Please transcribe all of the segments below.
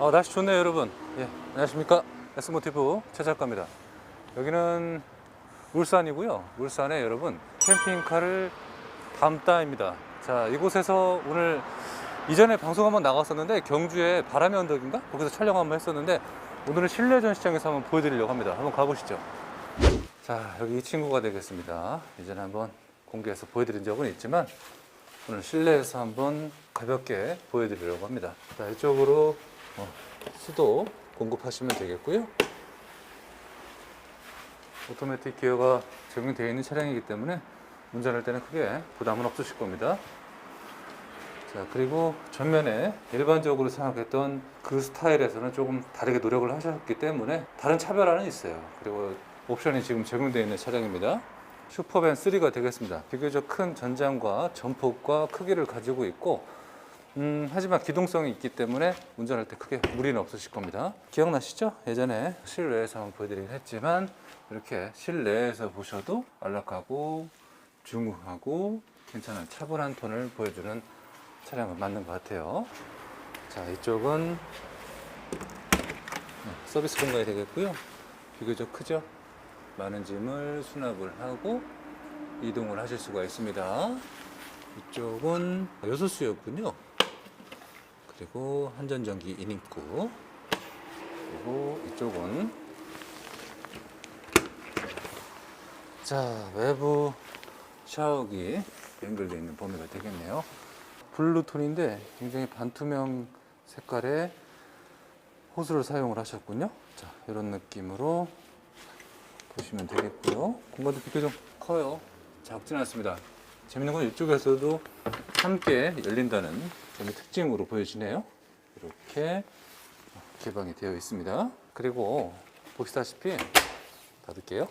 아, 날씨 좋네요, 여러분. 예, 안녕하십니까. S모티브 최 작가입니다. 여기는 울산이고요. 울산에 여러분 캠핑카를 담다입니다. 자, 이곳에서 오늘 이전에 방송 한번 나갔었는데 경주에 바람의 언덕인가? 거기서 촬영 한번 했었는데 오늘은 실내 전 시장에서 한번 보여드리려고 합니다. 한번 가보시죠. 자, 여기 이 친구가 되겠습니다. 이전에 한번 공개해서 보여드린 적은 있지만 오늘 실내에서 한번 가볍게 보여드리려고 합니다. 자, 이쪽으로 어, 수도 공급하시면 되겠고요. 오토매틱 기어가 적용되어 있는 차량이기 때문에 운전할 때는 크게 부담은 없으실 겁니다. 자, 그리고 전면에 일반적으로 생각했던 그 스타일에서는 조금 다르게 노력을 하셨기 때문에 다른 차별화는 있어요. 그리고 옵션이 지금 적용되어 있는 차량입니다. 슈퍼밴 3가 되겠습니다. 비교적 큰 전장과 전폭과 크기를 가지고 있고 음, 하지만 기동성이 있기 때문에 운전할 때 크게 무리는 없으실 겁니다. 기억나시죠? 예전에 실내에서 한번 보여드리긴 했지만 이렇게 실내에서 보셔도 안락하고 중후하고 괜찮은 차분한 톤을 보여주는 차량은 맞는 것 같아요. 자, 이쪽은 네, 서비스 공간이 되겠고요. 비교적 크죠? 많은 짐을 수납을 하고 이동을 하실 수가 있습니다. 이쪽은 요소수였군요. 그리고 한전전기 인입구. 그리고 이쪽은 자 외부 샤워기 연결되어 있는 범위가 되겠네요. 블루톤인데 굉장히 반투명 색깔의 호스를 사용을 하셨군요. 자 이런 느낌으로 보시면 되겠고요. 공간도 비교적 커요. 작진 않습니다. 재밌는 건 이쪽에서도 함께 열린다는 점이 특징으로 보여지네요. 이렇게 개방이 되어 있습니다. 그리고 보시다시피 닫을게요.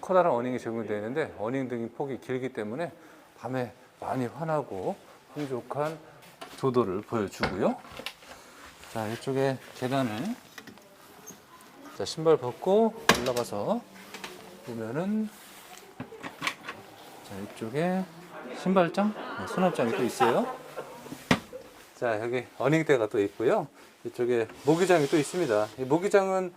커다란 어닝이 적용되어 있는데 어닝 등이 폭이 길기 때문에 밤에 많이 환하고 풍족한 조도를 보여주고요. 자 이쪽에 계단을 자 신발 벗고 올라가서 보면은 자 이쪽에 신발장, 어, 수납장이 또 있어요. 자 여기 어닝대가 또 있고요. 이쪽에 모기장이 또 있습니다. 이 모기장은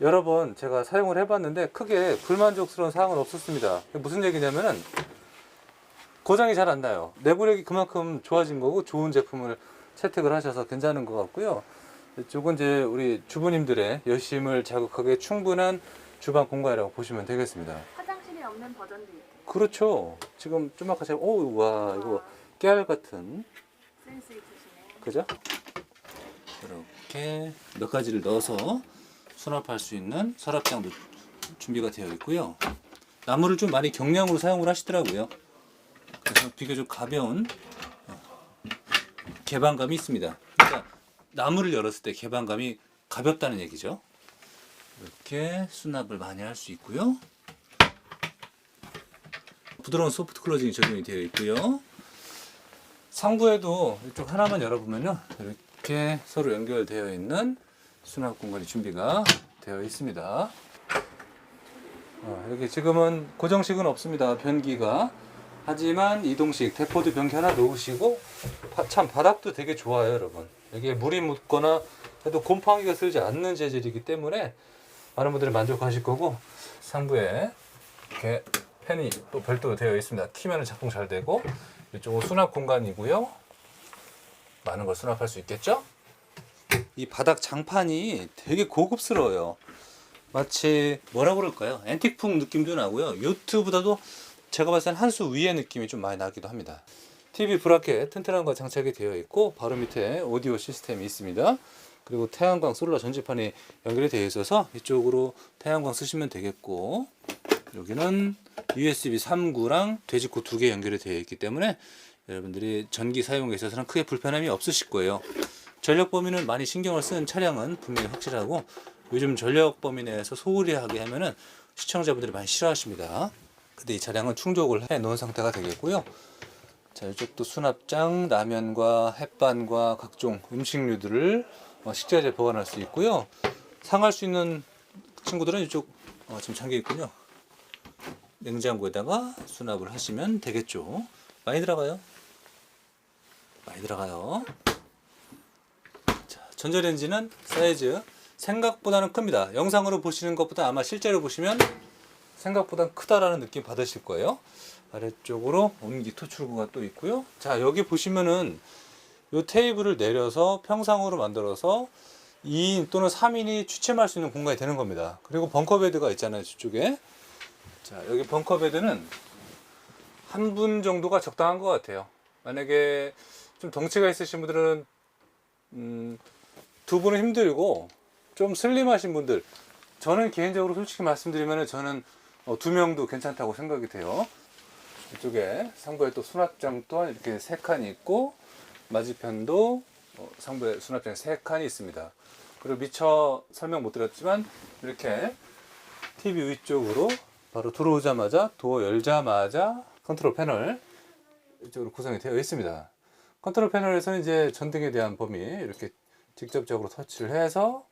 여러 번 제가 사용을 해봤는데 크게 불만족스러운 사항은 없었습니다. 무슨 얘기냐면은 고장이 잘 안 나요. 내구력이 그만큼 좋아진 거고 좋은 제품을 채택을 하셔서 괜찮은 것 같고요. 이쪽은 이제 우리 주부님들의 여심을 자극하기에 충분한 주방 공간이라고 보시면 되겠습니다. 화장실이 없는 버전도 있대. 그렇죠. 지금 좀 아까 제가 오와 이거 깨알 같은 그죠? 이렇게 몇 가지를 넣어서 수납할 수 있는 서랍장도 준비가 되어 있고요. 나무를 좀 많이 경량으로 사용을 하시더라고요. 그래서 비교적 가벼운 어, 개방감이 있습니다. 그러니까 나무를 열었을 때 개방감이 가볍다는 얘기죠. 이렇게 수납을 많이 할 수 있고요. 부드러운 소프트 클로징이 적용이 되어 있고요. 상부에도 이쪽 하나만 열어보면요. 이렇게 서로 연결되어 있는 수납 공간이 준비가 되어 있습니다. 어, 여기 지금은 고정식은 없습니다. 변기가. 하지만 이동식 대포드 변기 하나 놓으시고 바- 참 바닥도 되게 좋아요, 여러분. 여기에 물이 묻거나 해도 곰팡이가 쓸지 않는 재질이기 때문에 많은 분들이 만족하실 거고 상부에 이렇게 팬이 또 별도로 되어 있습니다. 키면은 작동 잘 되고 이쪽은 수납 공간이고요. 많은 걸 수납할 수 있겠죠? 이 바닥 장판이 되게 고급스러워요. 마치 뭐라 그럴까요? 앤틱풍 느낌도 나고요. 요트보다도 제가 봤을 땐 한 수 위의 느낌이 좀 많이 나기도 합니다. TV 브라켓 튼튼한 거 장착이 되어 있고 바로 밑에 오디오 시스템이 있습니다. 그리고 태양광 솔라 전지판이 연결이 되어 있어서 이쪽으로 태양광 쓰시면 되겠고 여기는 USB 3구랑 돼지코 두 개 연결이 되어 있기 때문에 여러분들이 전기 사용에 있어서는 크게 불편함이 없으실 거예요. 전력 범위는 많이 신경을 쓰는 차량은 분명히 확실하고 요즘 전력 범위 내에서 소홀히 하게 하면은 시청자분들이 많이 싫어하십니다. 근데 이 차량은 충족을 해 놓은 상태가 되겠고요. 자, 이쪽도 수납장, 라면과 햇반과 각종 음식류들을 어, 식자재 보관할 수 있고요. 상할 수 있는 친구들은 이쪽 어, 지금 잠겨 있군요. 냉장고에다가 수납을 하시면 되겠죠. 많이 들어가요. 많이 들어가요. 자, 전자레인지는 사이즈 생각보다는 큽니다. 영상으로 보시는 것보다 아마 실제로 보시면 생각보다 크다라는 느낌 받으실 거예요. 아래쪽으로 온기 토출구가 또 있고요. 자, 여기 보시면은 이 테이블을 내려서 평상으로 만들어서 2인 또는 3인이 취침할 수 있는 공간이 되는 겁니다. 그리고 벙커베드가 있잖아요, 저쪽에. 자, 여기 벙커 베드는 한 분 정도가 적당한 것 같아요. 만약에 좀 덩치가 있으신 분들은 음, 두 분은 힘들고 좀 슬림하신 분들 저는 개인적으로 솔직히 말씀드리면 저는 어, 두 명도 괜찮다고 생각이 돼요. 이쪽에 상부에 또 수납장 또한 이렇게 세 칸이 있고 맞은편도 어, 상부에 수납장 세 칸이 있습니다. 그리고 미처 설명 못 드렸지만 이렇게 TV 위쪽으로 바로 들어오자마자 도어 열자마자 컨트롤 패널 이쪽으로 구성이 되어 있습니다. 컨트롤 패널에서는 이제 전등에 대한 범위 이렇게 직접적으로 터치를 해서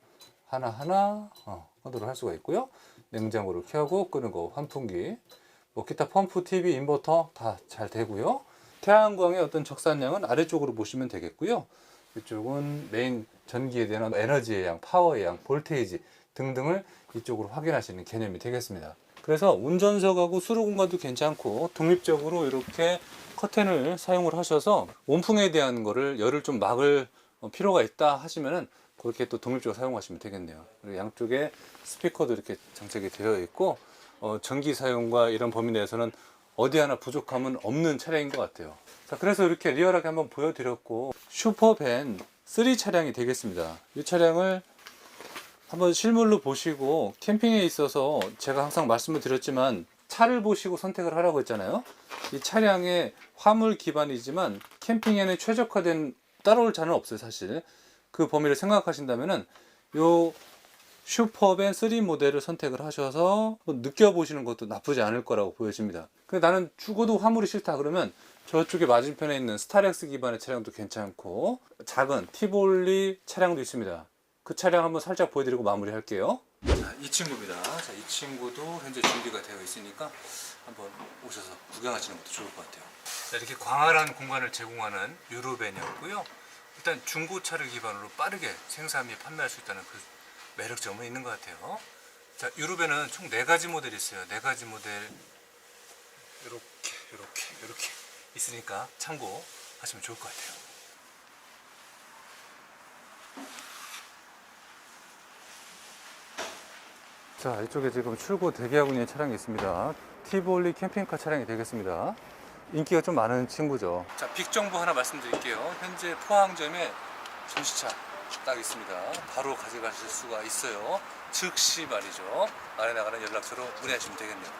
하나하나 어, 컨트롤 할 수가 있고요. 냉장고를 켜고 끄는 거, 환풍기, 뭐 기타 펌프, TV, 인버터 다 잘 되고요. 태양광의 어떤 적산량은 아래쪽으로 보시면 되겠고요. 이쪽은 메인 전기에 대한 에너지의 양, 파워의 양, 볼테이지 등등을 이쪽으로 확인하시는 개념이 되겠습니다. 그래서 운전석하고 수로 공간도 괜찮고 독립적으로 이렇게 커튼을 사용을 하셔서 온풍에 대한 거를 열을 좀 막을 어, 필요가 있다 하시면은 그렇게 또 독립적으로 사용하시면 되겠네요. 그리고 양쪽에 스피커도 이렇게 장착이 되어 있고 어, 전기 사용과 이런 범위 내에서는 어디 하나 부족함은 없는 차량인 것 같아요. 자, 그래서 이렇게 리얼하게 한번 보여드렸고 슈퍼밴 3 차량이 되겠습니다. 이 차량을 한번 실물로 보시고 캠핑에 있어서 제가 항상 말씀을 드렸지만 차를 보시고 선택을 하라고 했잖아요. 이 차량의 화물 기반이지만 캠핑에는 최적화된 따라올 차는 없어요, 사실. 그 범위를 생각하신다면은 요 슈퍼밴 3 모델을 선택을 하셔서 뭐 느껴보시는 것도 나쁘지 않을 거라고 보여집니다. 근데 나는 죽어도 화물이 싫다 그러면 저쪽에 맞은편에 있는 스타렉스 기반의 차량도 괜찮고 작은 티볼리 차량도 있습니다. 그 차량 한번 살짝 보여드리고 마무리할게요. 자, 이 친구입니다. 자, 이 친구도 현재 준비가 되어 있으니까 한번 오셔서 구경하시는 것도 좋을 것 같아요. 자, 이렇게 광활한 공간을 제공하는 유로벤이었고요. 일단 중고차를 기반으로 빠르게 생산 및 판매할 수 있다는 그 매력점은 있는 것 같아요. 자, 유로벤은 총네 가지 모델이 있어요. 네 가지 모델 이렇게 이렇게 이렇게 있으니까 참고하시면 좋을 것 같아요. 자, 이쪽에 지금 출고 대기하고 있는 차량이 있습니다. 티볼리 캠핑카 차량이 되겠습니다. 인기가 좀 많은 친구죠. 자, 빅 정보 하나 말씀드릴게요. 현재 포항점에 전시차 딱 있습니다. 바로 가져가실 수가 있어요. 즉시 말이죠. 아래 나가는 연락처로 문의하시면 되겠네요.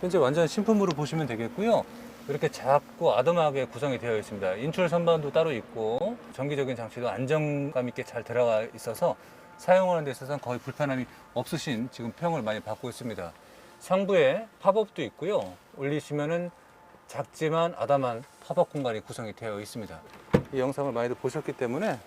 현재 완전 신품으로 보시면 되겠고요. 이렇게 작고 아담하게 구성이 되어 있습니다. 인출 선반도 따로 있고 전기적인 장치도 안정감 있게 잘 들어가 있어서 사용하는 데 있어서는 거의 불편함이 없으신 지금 평을 많이 받고 있습니다. 상부에 팝업도 있고요. 올리시면은 작지만 아담한 팝업 공간이 구성이 되어 있습니다. 이 영상을 많이들 보셨기 때문에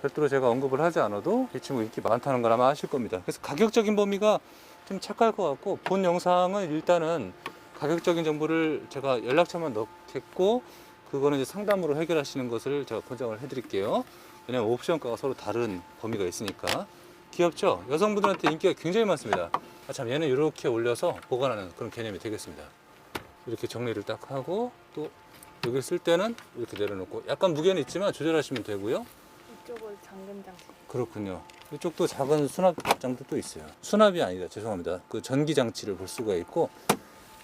별도로 제가 언급을 하지 않아도 이 친구 인기 많다는 걸 아마 아실 겁니다. 그래서 가격적인 범위가 좀 착할 것 같고 본 영상은 일단은 가격적인 정보를 제가 연락처만 넣겠고 그거는 이제 상담으로 해결하시는 것을 제가 권장을 해드릴게요. 왜냐면 옵션가가 서로 다른 범위가 있으니까 귀엽죠? 여성분들한테 인기가 굉장히 많습니다. 아, 참 얘는 이렇게 올려서 보관하는 그런 개념이 되겠습니다. 이렇게 정리를 딱 하고 또 여기 쓸 때는 이렇게 내려놓고 약간 무게는 있지만 조절하시면 되고요. 이쪽은 잠금 장치. 그렇군요. 이쪽도 작은 수납장도 또 있어요. 수납이 아니다. 죄송합니다. 그 전기 장치를 볼 수가 있고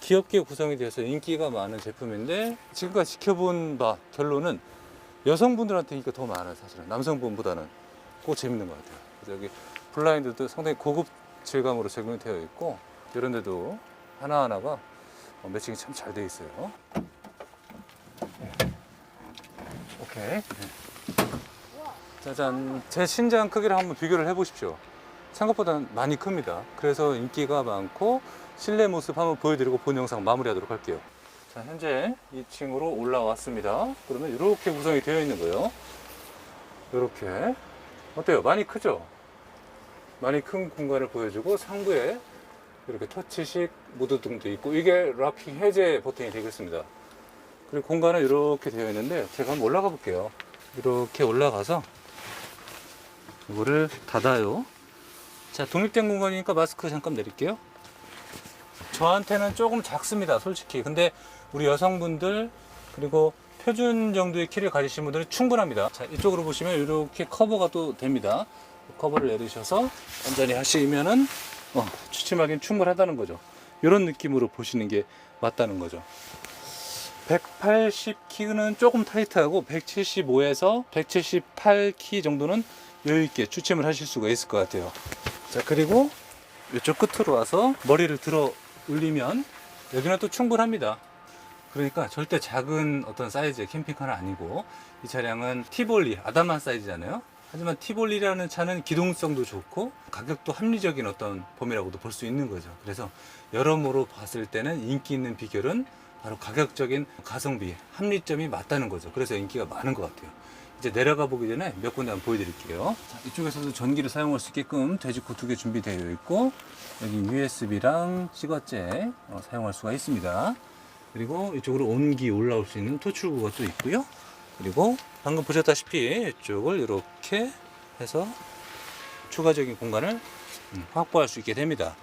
귀엽게 구성이 되어서 인기가 많은 제품인데 지금까지 지켜본 바 결론은 여성분들한테 인기가 더 많아요. 사실은 남성분보다는 그거 재밌는 것 같아요. 그래서 여기 블라인드도 상당히 고급 질감으로 제공이 되어 있고 이런 데도 하나하나가 어, 매칭이 참 잘 되어 있어요. 오케이. 네. 짜잔. 제 신장 크기를 한번 비교를 해 보십시오. 생각보다 많이 큽니다. 그래서 인기가 많고 실내 모습 한번 보여드리고 본 영상 마무리하도록 할게요. 자, 현재 2층으로 올라왔습니다. 그러면 이렇게 구성이 되어 있는 거예요. 이렇게. 어때요? 많이 크죠? 많이 큰 공간을 보여주고 상부에 이렇게 터치식 모드등도 있고 이게 락킹 해제 버튼이 되겠습니다. 그리고 공간은 이렇게 되어 있는데 제가 한번 올라가 볼게요. 이렇게 올라가서 이거를 닫아요. 자, 독립된 공간이니까 마스크 잠깐 내릴게요. 저한테는 조금 작습니다, 솔직히. 근데 우리 여성분들 그리고 표준 정도의 키를 가지신 분들은 충분합니다. 자, 이쪽으로 보시면 이렇게 커버가 또 됩니다. 커버를 내리셔서 완전히 하시면은 어, 취침하기는 충분하다는 거죠. 이런 느낌으로 보시는 게 맞다는 거죠. 180 키는 조금 타이트하고 175에서 178키 정도는 여유 있게 추침을 하실 수가 있을 것 같아요. 자 그리고 이쪽 끝으로 와서 머리를 들어 올리면 여기는 또 충분합니다. 그러니까 절대 작은 어떤 사이즈의 캠핑카는 아니고 이 차량은 티볼리 아담한 사이즈잖아요. 하지만 티볼리라는 차는 기동성도 좋고 가격도 합리적인 어떤 범위라고도 볼 수 있는 거죠. 그래서 여러모로 봤을 때는 인기 있는 비결은 바로 가격적인 가성비, 합리점이 맞다는 거죠. 그래서 인기가 많은 것 같아요. 이제 내려가 보기 전에 몇 군데 한번 보여드릴게요. 자, 이쪽에서도 전기를 사용할 수 있게끔 돼지코 두개 준비되어 있고 여기 USB랑 시거제 어, 사용할 수가 있습니다. 그리고 이쪽으로 온기 올라올 수 있는 토출구가 또 있고요. 그리고 방금 보셨다시피 이쪽을 이렇게 해서 추가적인 공간을 음, 확보할 수 있게 됩니다.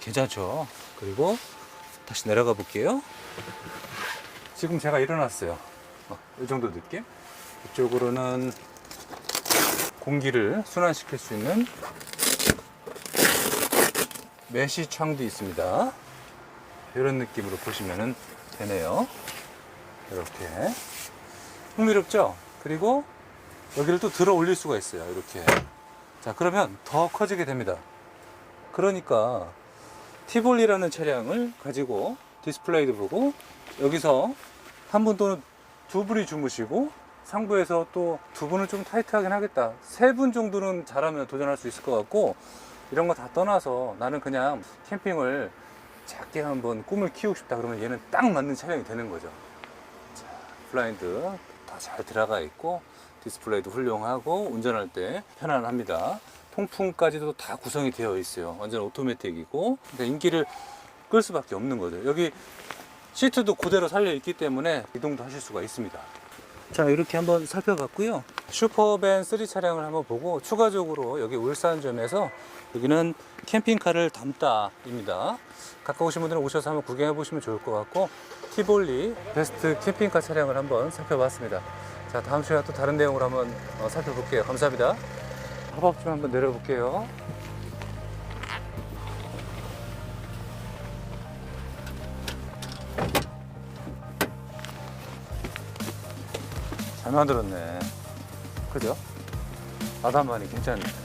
괜찮죠? 그리고 다시 내려가 볼게요. 지금 제가 일어났어요. 어, 이 정도 느낌? 이쪽으로는 공기를 순환시킬 수 있는 메시 창도 있습니다. 이런 느낌으로 보시면 되네요. 이렇게. 흥미롭죠? 그리고 여기를 또 들어 올릴 수가 있어요. 이렇게. 자, 그러면 더 커지게 됩니다. 그러니까 티볼리라는 차량을 가지고 디스플레이도 보고 여기서 한 분 또는 두 분이 주무시고 상부에서 또 두 분은 좀 타이트하긴 하겠다. 세 분 정도는 잘하면 도전할 수 있을 것 같고 이런 거 다 떠나서 나는 그냥 캠핑을 작게 한번 꿈을 키우고 싶다 그러면 얘는 딱 맞는 차량이 되는 거죠. 자, 블라인드 다 잘 들어가 있고 디스플레이도 훌륭하고 운전할 때 편안합니다. 통풍까지도 다 구성이 되어 있어요. 완전 오토매틱이고 근데 인기를 끌 수밖에 없는 거죠. 여기 시트도 그대로 살려 있기 때문에 이동도 하실 수가 있습니다. 자 이렇게 한번 살펴봤고요. 슈퍼밴 3 차량을 한번 보고 추가적으로 여기 울산점에서 여기는 캠핑카를 담다 입니다. 가까우신 분들은 오셔서 한번 구경해 보시면 좋을 것 같고 티볼리 베스트 캠핑카 차량을 한번 살펴봤습니다. 자 다음 시간에 또 다른 내용으로 한번 어, 살펴볼게요. 감사합니다. 팝업 좀 한번 내려볼게요. 잘 만들었네. 그죠? 아담하니 괜찮네.